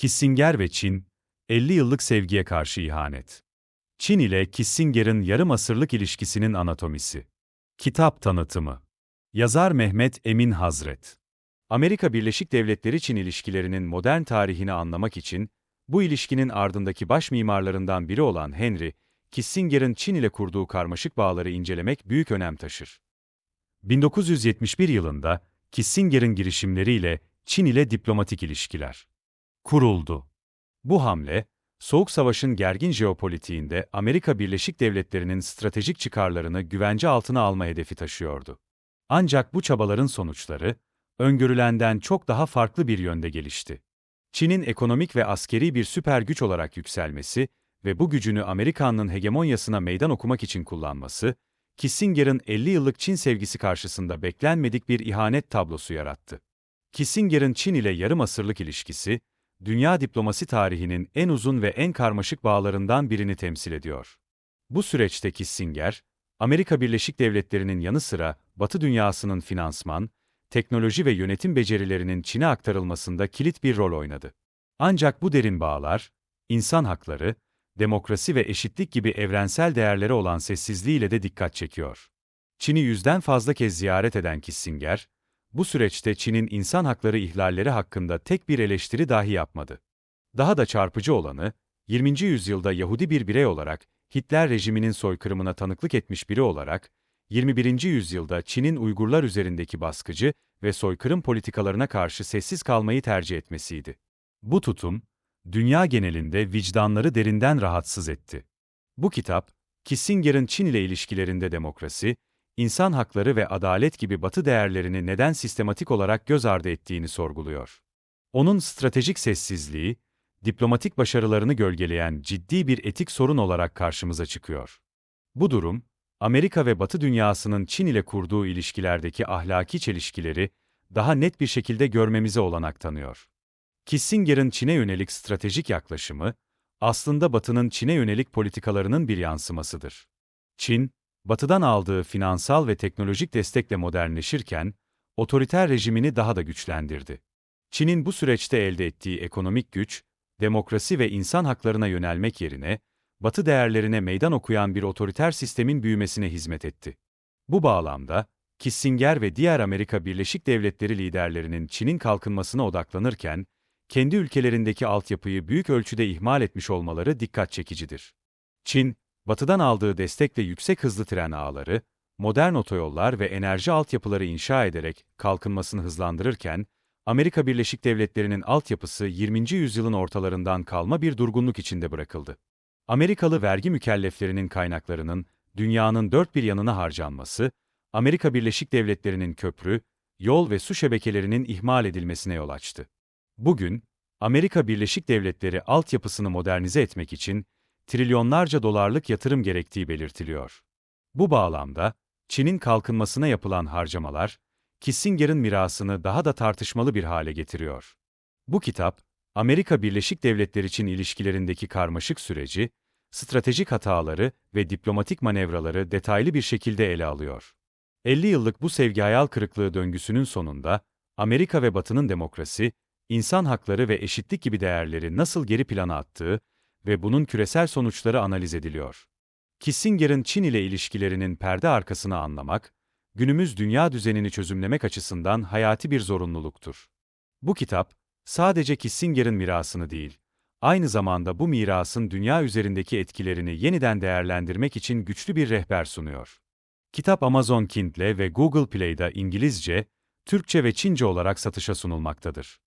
Kissinger ve Çin, 50 yıllık sevgiye karşı ihanet. Çin ile Kissinger'in yarım asırlık ilişkisinin anatomisi. Kitap tanıtımı. Yazar Mehmet Emin Hazret. Amerika Birleşik Devletleri-Çin ilişkilerinin modern tarihini anlamak için, bu ilişkinin ardındaki baş mimarlarından biri olan Henry, Kissinger'in Çin ile kurduğu karmaşık bağları incelemek büyük önem taşır. 1971 yılında, Kissinger'in girişimleriyle Çin ile diplomatik ilişkiler kuruldu. Bu hamle, Soğuk Savaş'ın gergin jeopolitiğinde Amerika Birleşik Devletleri'nin stratejik çıkarlarını güvence altına alma hedefi taşıyordu. Ancak bu çabaların sonuçları, öngörülenden çok daha farklı bir yönde gelişti. Çin'in ekonomik ve askeri bir süper güç olarak yükselmesi ve bu gücünü Amerika'nın hegemonyasına meydan okumak için kullanması, Kissinger'ın 50 yıllık Çin sevgisi karşısında beklenmedik bir ihanet tablosu yarattı. Kissinger'ın Çin ile yarım asırlık ilişkisi, dünya diplomasi tarihinin en uzun ve en karmaşık bağlarından birini temsil ediyor. Bu süreçte Kissinger, Amerika Birleşik Devletleri'nin yanı sıra Batı dünyasının finansman, teknoloji ve yönetim becerilerinin Çin'e aktarılmasında kilit bir rol oynadı. Ancak bu derin bağlar, insan hakları, demokrasi ve eşitlik gibi evrensel değerlere olan sessizliğiyle de dikkat çekiyor. Çin'i yüzden fazla kez ziyaret eden Kissinger, bu süreçte Çin'in insan hakları ihlalleri hakkında tek bir eleştiri dahi yapmadı. Daha da çarpıcı olanı, 20. yüzyılda Yahudi bir birey olarak, Hitler rejiminin soykırımına tanıklık etmiş biri olarak, 21. yüzyılda Çin'in Uygurlar üzerindeki baskıcı ve soykırım politikalarına karşı sessiz kalmayı tercih etmesiydi. Bu tutum, dünya genelinde vicdanları derinden rahatsız etti. Bu kitap, Kissinger'in Çin ile ilişkilerinde demokrasi, insan hakları ve adalet gibi batı değerlerini neden sistematik olarak göz ardı ettiğini sorguluyor. Onun stratejik sessizliği, diplomatik başarılarını gölgeleyen ciddi bir etik sorun olarak karşımıza çıkıyor. Bu durum, Amerika ve Batı dünyasının Çin ile kurduğu ilişkilerdeki ahlaki çelişkileri daha net bir şekilde görmemize olanak tanıyor. Kissinger'in Çin'e yönelik stratejik yaklaşımı, aslında Batı'nın Çin'e yönelik politikalarının bir yansımasıdır. Çin, Batı'dan aldığı finansal ve teknolojik destekle modernleşirken, otoriter rejimini daha da güçlendirdi. Çin'in bu süreçte elde ettiği ekonomik güç, demokrasi ve insan haklarına yönelmek yerine, Batı değerlerine meydan okuyan bir otoriter sistemin büyümesine hizmet etti. Bu bağlamda, Kissinger ve diğer Amerika Birleşik Devletleri liderlerinin Çin'in kalkınmasına odaklanırken, kendi ülkelerindeki altyapıyı büyük ölçüde ihmal etmiş olmaları dikkat çekicidir. Çin, Batı'dan aldığı destekle yüksek hızlı tren ağları, modern otoyollar ve enerji altyapıları inşa ederek kalkınmasını hızlandırırken, Amerika Birleşik Devletleri'nin altyapısı 20. yüzyılın ortalarından kalma bir durgunluk içinde bırakıldı. Amerikalı vergi mükelleflerinin kaynaklarının dünyanın dört bir yanına harcanması, Amerika Birleşik Devletleri'nin köprü, yol ve su şebekelerinin ihmal edilmesine yol açtı. Bugün, Amerika Birleşik Devletleri altyapısını modernize etmek için trilyonlarca dolarlık yatırım gerektiği belirtiliyor. Bu bağlamda, Çin'in kalkınmasına yapılan harcamalar, Kissinger'in mirasını daha da tartışmalı bir hale getiriyor. Bu kitap, Amerika Birleşik Devletleri için ilişkilerindeki karmaşık süreci, stratejik hataları ve diplomatik manevraları detaylı bir şekilde ele alıyor. 50 yıllık bu sevgi hayal kırıklığı döngüsünün sonunda, Amerika ve Batı'nın demokrasi, insan hakları ve eşitlik gibi değerleri nasıl geri plana attığı ve bunun küresel sonuçları analiz ediliyor. Kissinger'in Çin ile ilişkilerinin perde arkasını anlamak, günümüz dünya düzenini çözümlemek açısından hayati bir zorunluluktur. Bu kitap, sadece Kissinger'in mirasını değil, aynı zamanda bu mirasın dünya üzerindeki etkilerini yeniden değerlendirmek için güçlü bir rehber sunuyor. Kitap Amazon Kindle ve Google Play'da İngilizce, Türkçe ve Çince olarak satışa sunulmaktadır.